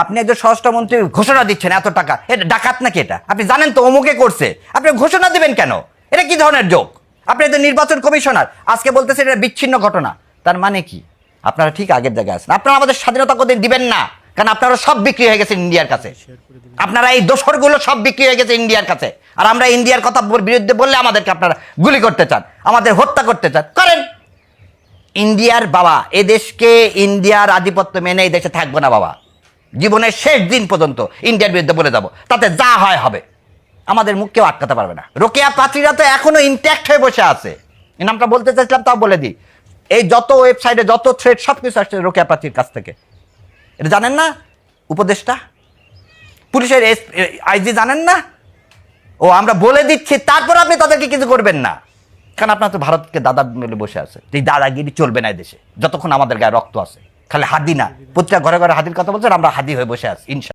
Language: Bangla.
আপনি একজন স্বরাষ্ট্রমন্ত্রী ঘোষণা দিচ্ছেন এত টাকা। এটা ডাকাত নাকি এটা? আপনি জানেন তো অমুকে করছে। আপনি ঘোষণা দিবেন কেন? এটা কি ধরনের যোগ আপনি তো নির্বাচন কমিশনার। আজকে বলতেছেন এটা বিচ্ছিন্ন ঘটনা। তার মানে কি? আপনারা ঠিক আগের জায়গায় আছেন। আপনারা আমাদের স্বাধীনতা কোনদিন দিবেন না? কারণ আপনারা সব বিক্রি হয়ে গেছে ইন্ডিয়ার কাছে। আপনারা এই দোসরগুলো সব বিক্রি হয়ে গেছে ইন্ডিয়ার কাছে। আর আমরা ইন্ডিয়ার কথা বিরুদ্ধে বললে আমাদেরকে আপনারা গুলি করতে চান, আমাদের হত্যা করতে চান। করেন। ইন্ডিয়ার বাবা, এ দেশকে ইন্ডিয়ার আধিপত্য মেনে এই দেশে থাকব না বাবা। জীবনের শেষ দিন পর্যন্ত ইন্ডিয়ার বিরুদ্ধে বলে যাব। তাতে যা হয় হবে। আমাদের মুখ কেউ আটকাতে পারবে না। রোকেয়া পাত্রীরা তো এখনও ইনট্যাক্ট হয়ে বসে আছে। এই নামটা বলতে চাইছিলাম, তাও বলে দিই। এই যত ওয়েবসাইটে যত থ্রেড সব কিছু আসছে রোকেয়া পাত্রীর কাছ থেকে। এটা জানেন না? উপদেশটা পুলিশের এস আইজি জানেন না? ও, আমরা বলে দিচ্ছি, তারপর আপনি তাদেরকে কিছু করবেন না। কারণ আপনার তো ভারতকে দাদা মিলে বসে আছে। এই দাদাগিরি চলবে না দেশে, যতক্ষণ আমাদের গায়ে রক্ত আছে। খালি হাদি না। প্রতিটা ঘরে ঘরে হাদির কথা বলছেন, আমরা হাদি হয়ে বসে আছি ইনশা